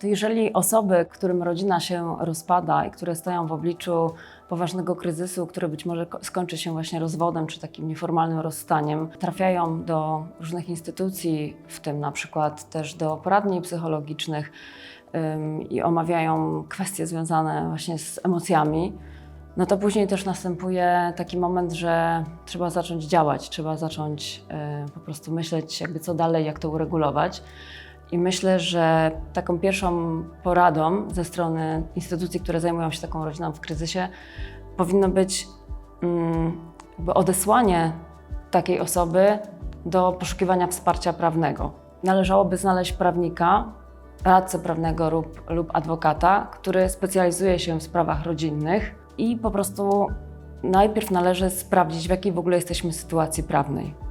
to jeżeli osoby, którym rodzina się rozpada i które stoją w obliczu poważnego kryzysu, który być może ko- skończy się właśnie rozwodem czy takim nieformalnym rozstaniem, trafiają do różnych instytucji, w tym na przykład też do poradni psychologicznych ym, i omawiają kwestie związane właśnie z emocjami, no to później też następuje taki moment, że trzeba zacząć działać, trzeba zacząć y, po prostu myśleć, jakby co dalej, jak to uregulować. I myślę, że taką pierwszą poradą ze strony instytucji, które zajmują się taką rodziną w kryzysie, powinno być mm, jakby odesłanie takiej osoby do poszukiwania wsparcia prawnego. Należałoby znaleźć prawnika, radcę prawnego lub, lub adwokata, który specjalizuje się w sprawach rodzinnych i po prostu najpierw należy sprawdzić, w jakiej w ogóle jesteśmy sytuacji prawnej.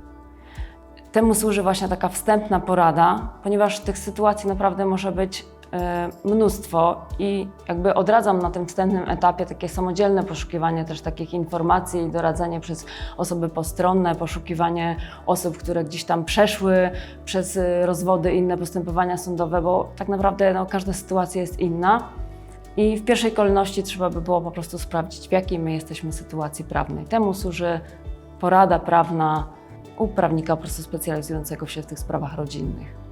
Temu służy właśnie taka wstępna porada, ponieważ tych sytuacji naprawdę może być e, mnóstwo i jakby odradzam na tym wstępnym etapie takie samodzielne poszukiwanie też takich informacji i doradzanie przez osoby postronne, poszukiwanie osób, które gdzieś tam przeszły przez e, rozwody inne postępowania sądowe, bo tak naprawdę no, każda sytuacja jest inna. I w pierwszej kolejności trzeba by było po prostu sprawdzić, w jakiej my jesteśmy sytuacji prawnej. Temu służy porada prawna u prawnika po prostu specjalizującego się w tych sprawach rodzinnych.